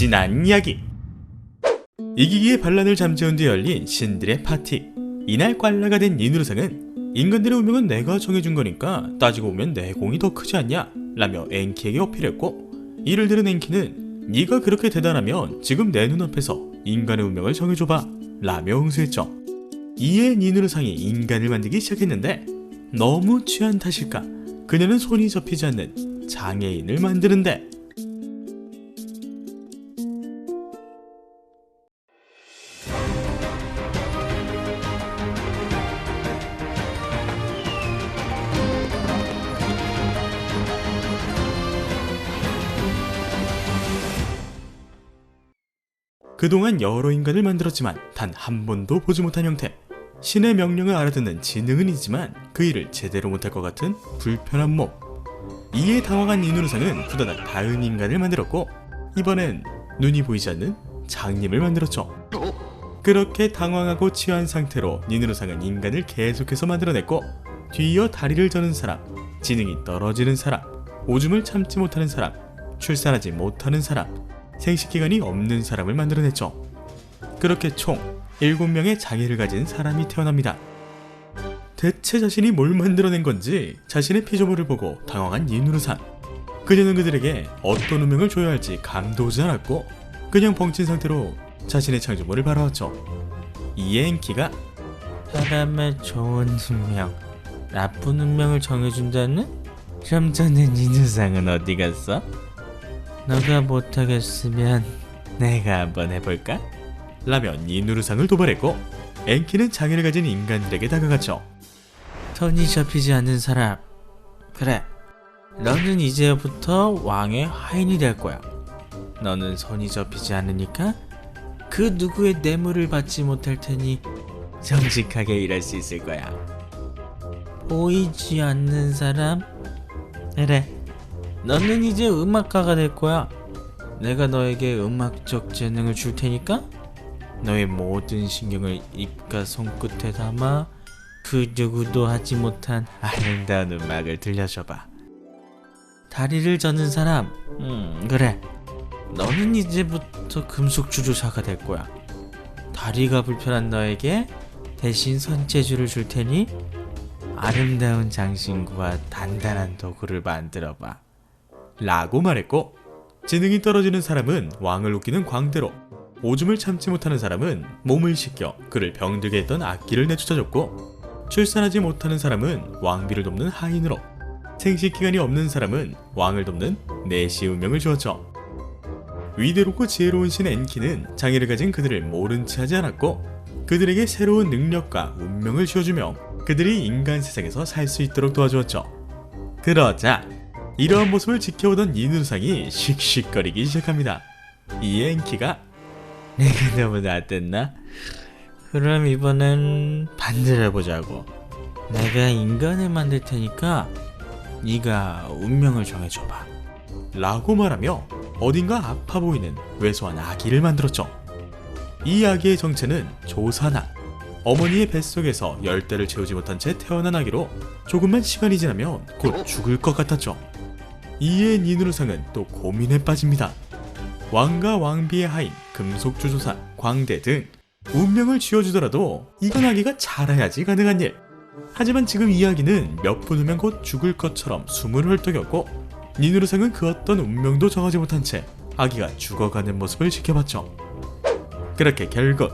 지난 이야기. 이기기의 반란을 잠재운 뒤 열린 신들의 파티. 이날 꽐라가 된 니누르상은 인간들의 운명은 내가 정해준 거니까 따지고 보면 내 공이 더 크지 않냐? 라며 엔키에게 어필했고 이를 들은 엔키는 네가 그렇게 대단하면 지금 내 눈앞에서 인간의 운명을 정해줘봐 라며 응수했죠. 이에 니누르상이 인간을 만들기 시작했는데 너무 취한 탓일까? 그녀는 손이 접히지 않는 장애인을 만드는데 그동안 여러 인간을 만들었지만 단 한 번도 보지 못한 형태. 신의 명령을 알아듣는 지능은 있지만 그 일을 제대로 못할 것 같은 불편한 몸. 이에 당황한 이누르상은 후다닥 다른 인간을 만들었고 이번엔 눈이 보이지 않는 장님을 만들었죠. 그렇게 당황하고 취한 상태로 니누르상은 인간을 계속해서 만들어냈고 뒤이어 다리를 저는 사람, 지능이 떨어지는 사람, 오줌을 참지 못하는 사람, 출산하지 못하는 사람, 생식기관이 없는 사람을 만들어냈죠. 그렇게 총 7명의 장애를 가진 사람이 태어납니다. 대체 자신이 뭘 만들어낸 건지 자신의 피조물을 보고 당황한 이누르산. 그녀는 그들에게 어떤 운명을 줘야 할지 감도 오지 않았고 그냥 벙친 상태로 자신의 창조물을 바라왔죠. 이에 엔키가 사람의 좋은 운명, 나쁜 운명을 정해준다는? 좀 전에 니누상은 어디 갔어? 너가 못하겠으면 내가 한번 해볼까? 라며 이누르상을 도발했고 엔키는 장애를 가진 인간들에게 다가갔죠. 손이 접히지 않는 사람. 그래. 너는 이제부터 왕의 하인이 될 거야. 너는 손이 접히지 않으니까 그 누구의 뇌물을 받지 못할 테니 정직하게 일할 수 있을 거야. 보이지 않는 사람? 그래. 너는 이제 음악가가 될 거야. 내가 너에게 음악적 재능을 줄 테니까 너의 모든 신경을 입과 손끝에 담아 그 누구도 하지 못한 아름다운 음악을 들려줘봐. 다리를 저는 사람, 음 그래. 너는 이제부터 금속 주조사가 될 거야. 다리가 불편한 너에게 대신 손재주를 줄 테니 아름다운 장신구와 단단한 도구를 만들어 봐. 라고 말했고 지능이 떨어지는 사람은 왕을 웃기는 광대로 오줌을 참지 못하는 사람은 몸을 씻겨 그를 병들게 했던 악기를 내쫓아줬고 출산하지 못하는 사람은 왕비를 돕는 하인으로 생식기관이 없는 사람은 왕을 돕는 내시 운명을 주었죠. 위대롭고 지혜로운 신 엔키는 장애를 가진 그들을 모른 채 하지 않았고 그들에게 새로운 능력과 운명을 쥐어주며 그들이 인간 세상에서 살 수 있도록 도와주었죠. 그러자 이러한 모습을 지켜오던 이누상이 씩씩거리기 시작합니다. 이에 엔키가 내가 너무 나댔나? 그럼 이번엔 반대로 해보자고. 내가 인간을 만들 테니까 네가 운명을 정해줘봐. 라고 말하며 어딘가 아파 보이는 왜소한 아기를 만들었죠. 이 아기의 정체는 조사나 어머니의 뱃속에서 열대를 채우지 못한 채 태어난 아기로 조금만 시간이 지나면 곧 죽을 것 같았죠. 이에 니누르상은 또 고민에 빠집니다. 왕과 왕비의 하인, 금속주조사, 광대 등 운명을 쥐어주더라도 이건 아기가 자라야지 가능한 일. 하지만 지금 이야기는 몇 분 후면 곧 죽을 것처럼 숨을 헐떡였고 니누르상은 그 어떤 운명도 정하지 못한 채 아기가 죽어가는 모습을 지켜봤죠. 그렇게 결국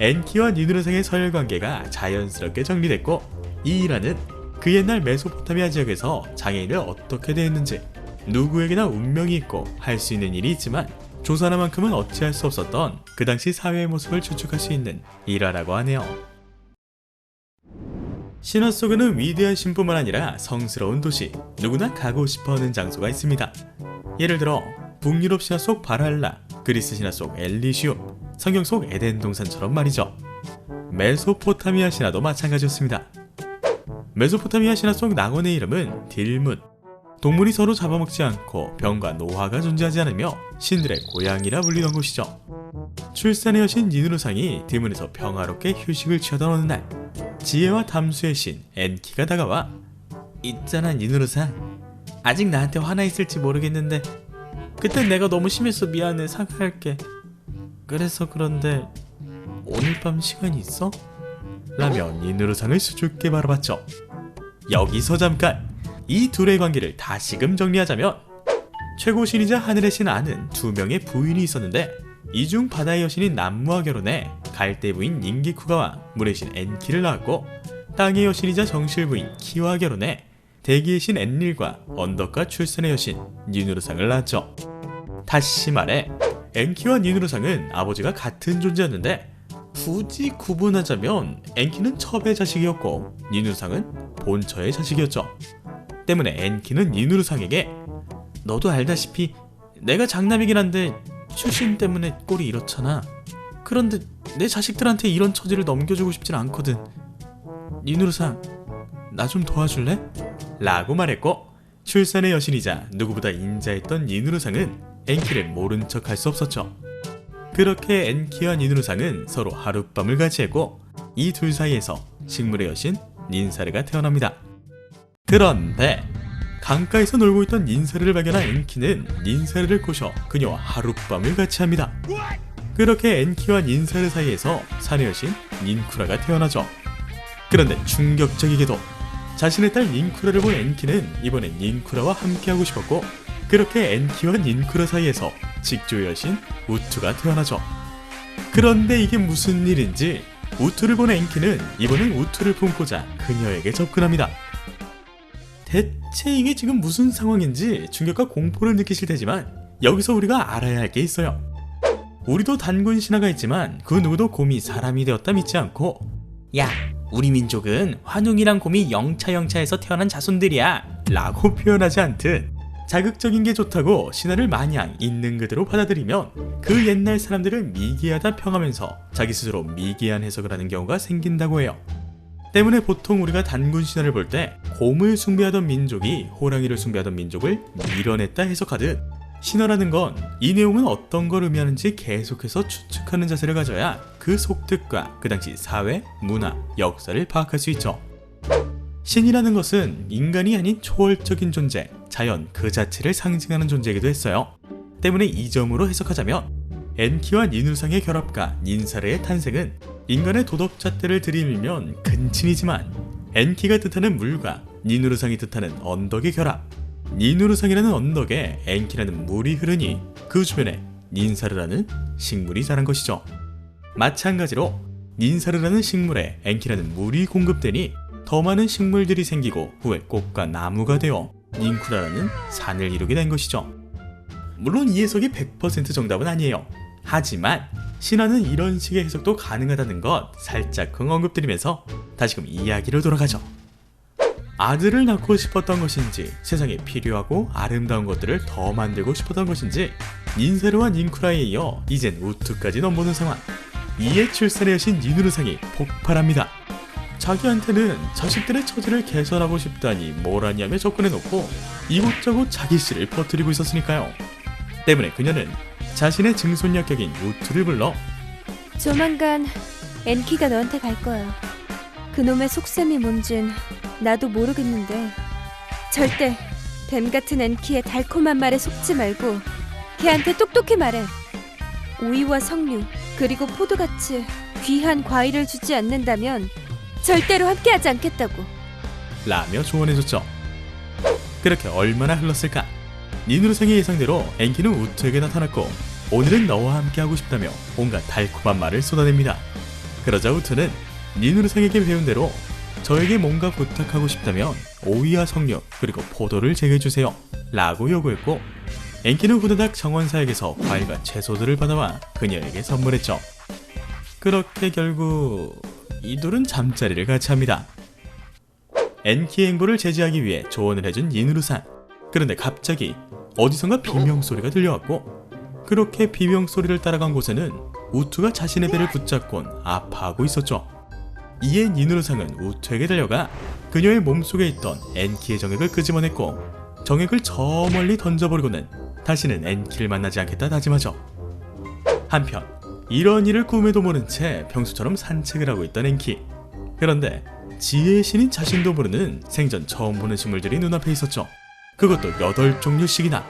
엔키와 니누르상의 서열 관계가 자연스럽게 정리됐고 이 일화는 그 옛날 메소포타미아 지역에서 장애인을 어떻게 대했는지 누구에게나 운명이 있고 할 수 있는 일이 있지만 조사나만큼은 어찌할 수 없었던 그 당시 사회의 모습을 추측할 수 있는 일화라고 하네요. 신화 속에는 위대한 신뿐만 아니라 성스러운 도시, 누구나 가고 싶어하는 장소가 있습니다. 예를 들어 북유럽 신화 속 바랄라, 그리스 신화 속 엘리시움, 성경 속 에덴 동산처럼 말이죠. 메소포타미아 신화도 마찬가지였습니다. 메소포타미아 신화 속 낙원의 이름은 딜문, 동물이 서로 잡아먹지 않고 병과 노화가 존재하지 않으며 신들의 고향이라 불리던 곳이죠. 출산의 여신 니누르상이 딜문에서 평화롭게 휴식을 취하던 어느 날 지혜와 담수의 신 엔키가 다가와 있잖아 니누르상. 아직 나한테 화나 있을지 모르겠는데 그때 내가 너무 심해서 미안해 사과할게. 그래서 그런데 오늘 밤 시간이 있어? 라며 니누르상을 수줍게 바라봤죠. 여기서 잠깐 이 둘의 관계를 다시금 정리하자면 최고 신이자 하늘의 신 아는 두 명의 부인이 있었는데 이 중 바다의 여신인 남무와 결혼해 갈대 부인 닌기쿠가와 물의 신 엔키를 낳았고 땅의 여신이자 정실 부인 키와 결혼해 대기의 신 엔릴과 언덕과 출산의 여신 니누르상을 낳았죠. 다시 말해 엔키와 니누르상은 아버지가 같은 존재였는데 굳이 구분하자면 엔키는 첩의 자식이었고 니누르상은 본처의 자식이었죠. 때문에 엔키는 니누르상에게 너도 알다시피 내가 장남이긴 한데 출신 때문에 꼴이 이렇잖아. 그런데 내 자식들한테 이런 처지를 넘겨주고 싶진 않거든. 니누르상, 나 좀 도와줄래? 라고 말했고 출산의 여신이자 누구보다 인자했던 니누르상은 엔키를 모른 척 할 수 없었죠. 그렇게 엔키와 니누르상은 서로 하룻밤을 같이 했고 이 둘 사이에서 식물의 여신 닌사르가 태어납니다. 그런데 강가에서 놀고 있던 닌사르를 발견한 엔키는 닌사르를 꼬셔 그녀와 하룻밤을 같이 합니다. 그렇게 엔키와 닌사르 사이에서 사내 여신 닌쿠라가 태어나죠. 그런데 충격적이게도 자신의 딸 닌쿠라를 본 엔키는 이번엔 닌쿠라와 함께하고 싶었고 그렇게 엔키와 닌쿠라 사이에서 직조 여신 우투가 태어나죠. 그런데 이게 무슨 일인지 우투를 본 엔키는 이번엔 우투를 품고자 그녀에게 접근합니다. 대체 이게 지금 무슨 상황인지 충격과 공포를 느끼실 테지만 여기서 우리가 알아야 할 게 있어요. 우리도 단군 신화가 있지만 그 누구도 곰이 사람이 되었다 믿지 않고 야, 우리 민족은 환웅이랑 곰이 영차영차해서 태어난 자손들이야. 라고 표현하지 않듯 자극적인 게 좋다고 신화를 마냥 있는 그대로 받아들이면 그 옛날 사람들을 미개하다 평하면서 자기 스스로 미개한 해석을 하는 경우가 생긴다고 해요. 때문에 보통 우리가 단군 신화를 볼 때 곰을 숭배하던 민족이 호랑이를 숭배하던 민족을 밀어냈다 해석하듯 신화라는 건 이 내용은 어떤 걸 의미하는지 계속해서 추측하는 자세를 가져야 그 속뜻과 그 당시 사회, 문화, 역사를 파악할 수 있죠. 신이라는 것은 인간이 아닌 초월적인 존재, 자연 그 자체를 상징하는 존재이기도 했어요. 때문에 이 점으로 해석하자면 엔키와 니누상의 결합과 닌사르의 탄생은 인간의 도덕 잣대를 들이밀면 근친이지만 엔키가 뜻하는 물과 니누르상이 뜻하는 언덕의 결합 니누르상이라는 언덕에 엔키라는 물이 흐르니 그 주변에 닌사르라는 식물이 자란 것이죠. 마찬가지로 닌사르라는 식물에 엔키라는 물이 공급되니 더 많은 식물들이 생기고 후에 꽃과 나무가 되어 닌쿠라라는 산을 이루게 된 것이죠. 물론 이 해석이 100% 정답은 아니에요. 하지만 신화는 이런 식의 해석도 가능하다는 것 살짝 언급드리면서 다시금 이야기로 돌아가죠. 아들을 낳고 싶었던 것인지 세상에 필요하고 아름다운 것들을 더 만들고 싶었던 것인지 닌세르와 닌쿠라에 이어 이젠 우투까지 넘보는 상황. 이에 출산의 여신 니누르상이 폭발합니다. 자기한테는 자식들의 처지를 개선하고 싶다니 뭐라냐며 접근해놓고 이곳저곳 자기 씨를 퍼뜨리고 있었으니까요. 때문에 그녀는 자신의 증손녀 격인 우투를 불러 조만간 엔키가 너한테 갈 거야. 그놈의 속셈이 뭔진 나도 모르겠는데 절대 뱀 같은 엔키의 달콤한 말에 속지 말고 걔한테 똑똑히 말해. 오이와 석류 그리고 포도같이 귀한 과일을 주지 않는다면 절대로 함께하지 않겠다고. 라며 조언해줬죠. 그렇게 얼마나 흘렀을까? 니누르상의 예상대로 엔키는 우투에게 나타났고 오늘은 너와 함께하고 싶다며 온갖 달콤한 말을 쏟아냅니다. 그러자 우투는 니누르상에게 배운 대로 저에게 뭔가 부탁하고 싶다면 오이와 석류 그리고 포도를 제게 주세요 라고 요구했고 엔키는 후다닥 정원사에게서 과일과 채소들을 받아와 그녀에게 선물했죠. 그렇게 결국 이 둘은 잠자리를 같이 합니다. 엔키의 행보를 제지하기 위해 조언을 해준 니누르상. 그런데 갑자기 어디선가 비명소리가 들려왔고 그렇게 비명소리를 따라간 곳에는 우투가 자신의 배를 붙잡곤 아파하고 있었죠. 이에 니누르상은 우투에게 달려가 그녀의 몸속에 있던 엔키의 정액을 끄집어냈고 정액을 저 멀리 던져버리고는 다시는 엔키를 만나지 않겠다 다짐하죠. 한편 이런 일을 꿈에도 모른 채 평소처럼 산책을 하고 있던 엔키. 그런데 지혜의 신인 자신도 모르는 생전 처음 보는 식물들이 눈앞에 있었죠. 그것도 여덟 종류씩이나.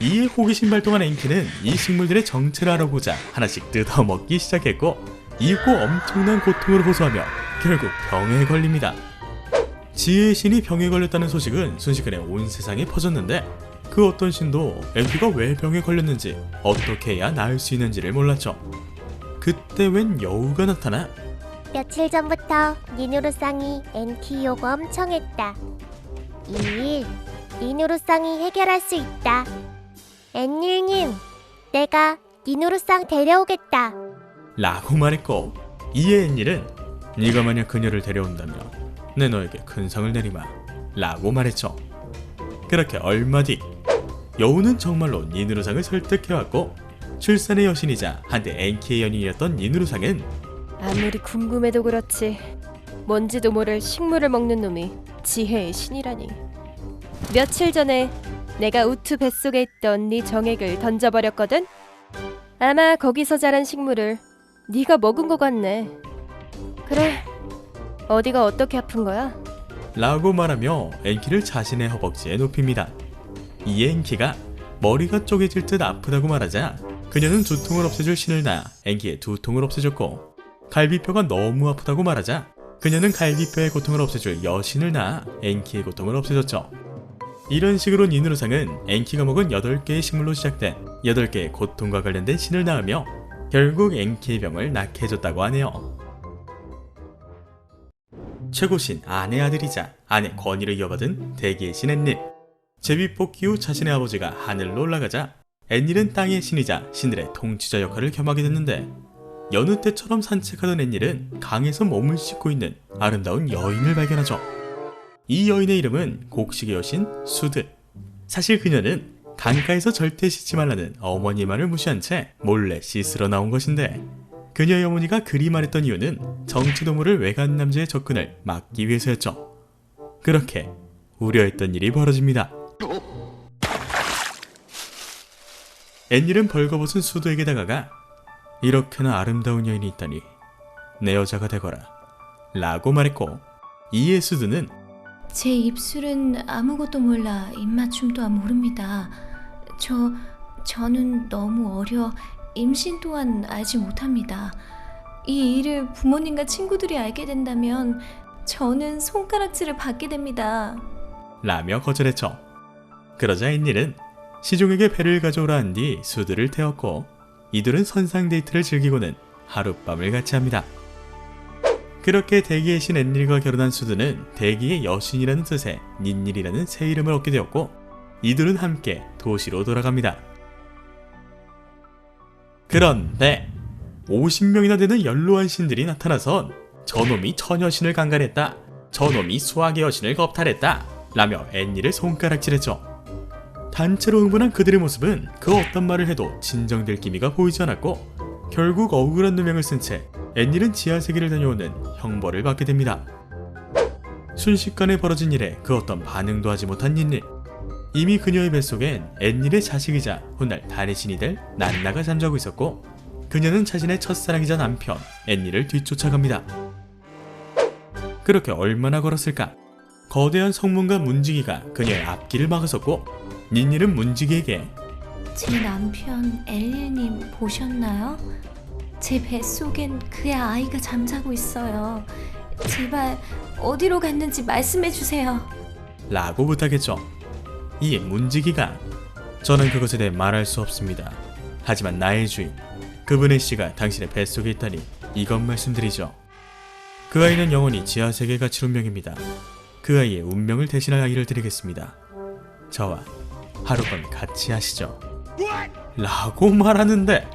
이에 호기심 발동한 앵키는 이 식물들의 정체를 알아보자 하나씩 뜯어먹기 시작했고 이윽고 엄청난 고통을 호소하며 결국 병에 걸립니다. 지혜의 신이 병에 걸렸다는 소식은 순식간에 온 세상에 퍼졌는데 그 어떤 신도 앵키가 왜 병에 걸렸는지 어떻게 해야 나을 수 있는지를 몰랐죠. 그때 웬 여우가 나타나 며칠 전부터 니누루상이 엔키 요구 엄청 했다. 이일 니누루상이 해결할 수 있다. 엔닐님, 내가 니누루상 데려오겠다. 라고 말했고 이에 앤일은 네가 만약 그녀를 데려온다면 내 너에게 큰 상을 내리마 라고 말했죠. 그렇게 얼마 뒤 여우는 정말로 니누루상을 설득해왔고 출산의 여신이자 한때 앵키의 연인이었던 니누루상은 아무리 궁금해도 그렇지. 뭔지도 모를 식물을 먹는 놈이 지혜의 신이라니. 며칠 전에 내가 우투 뱃속에 있던 네 정액을 던져버렸거든. 아마 거기서 자란 식물을 네가 먹은 것 같네. 그래. 어디가 어떻게 아픈 거야? 라고 말하며 앵키를 자신의 허벅지에 눕힙니다. 이에 앵키가 머리가 쪼개질 듯 아프다고 말하자 그녀는 두통을 없애줄 신을 낳아 앵키의 두통을 없애줬고 갈비뼈가 너무 아프다고 말하자 그녀는 갈비뼈의 고통을 없애줄 여신을 낳아 앵키의 고통을 없애줬죠. 이런 식으로 니누르상은 앵키가 먹은 8개의 식물로 시작된 8개의 고통과 관련된 신을 낳으며 결국 앵키의 병을 낫게 해줬다고 하네요. 최고신 아내 아들이자 아내 권위를 이어받은 대기의 신 앤릴 제비 뽑기 후 자신의 아버지가 하늘로 올라가자 앤릴은 땅의 신이자 신들의 통치자 역할을 겸하게 됐는데 여느 때처럼 산책하던 앤릴은 강에서 몸을 씻고 있는 아름다운 여인을 발견하죠 이 여인의 이름은 곡식의 여신 수드 사실 그녀는 강가에서 절대 씻지 말라는 어머니의 말을 무시한 채 몰래 씻으러 나온 것인데 그녀의 어머니가 그리 말했던 이유는 정치동물을 외간 남자의 접근을 막기 위해서였죠. 그렇게 우려했던 일이 벌어집니다. 앤일은 벌거벗은 수도에게 다가가 이렇게나 아름다운 여인이 있다니 내 여자가 되거라 라고 말했고 이에 수드는 제 입술은 아무것도 몰라 입맞춤도 모릅니다. 저 저는 너무 어려 임신 또한 알지 못합니다. 이 일을 부모님과 친구들이 알게 된다면 저는 손가락질을 받게 됩니다. 라며 거절했죠. 그러자 앤일은 시종에게 배를 가져오라 한 뒤 수드를 태웠고 이들은 선상 데이트를 즐기고는 하룻밤을 같이 합니다. 그렇게 대기의 신 앤릴과 결혼한 수드는 대기의 여신이라는 뜻의 닌닐이라는 새 이름을 얻게 되었고 이들은 함께 도시로 돌아갑니다. 그런데 50명이나 되는 연로한 신들이 나타나선 저놈이 처녀신을 강간했다. 저놈이 수학의 여신을 겁탈했다. 라며 앤니를 손가락질했죠. 단체로 흥분한 그들의 모습은 그 어떤 말을 해도 진정될 기미가 보이지 않았고 결국 억울한 누명을 쓴 채 앤닐은 지하세계를 다녀오는 형벌을 받게 됩니다. 순식간에 벌어진 일에 그 어떤 반응도 하지 못한 닌닐. 이미 그녀의 뱃속엔 앤닐의 자식이자 훗날 달의 신이 될 난나가 잠자고 있었고 그녀는 자신의 첫사랑이자 남편 앤닐을 뒤쫓아갑니다. 그렇게 얼마나 걸었을까? 거대한 성문과 문지기가 그녀의 앞길을 막아섰고 닌닐은 문지기에게 제 남편 엘릴님 보셨나요? 제 뱃속엔 그의 아이가 잠자고 있어요. 제발 어디로 갔는지 말씀해 주세요. 라고 부탁했죠. 이에 문지기가 저는 그것에 대해 말할 수 없습니다. 하지만 나의 주인 그분의 씨가 당신의 뱃속에 있다니 이것 말씀드리죠. 그 아이는 영원히 지하세계 가 치른 명입니다. 그 아이의 운명을 대신할 아이를 드리겠습니다. 저와 하룻밤 같이 하시죠. 라고 말하는데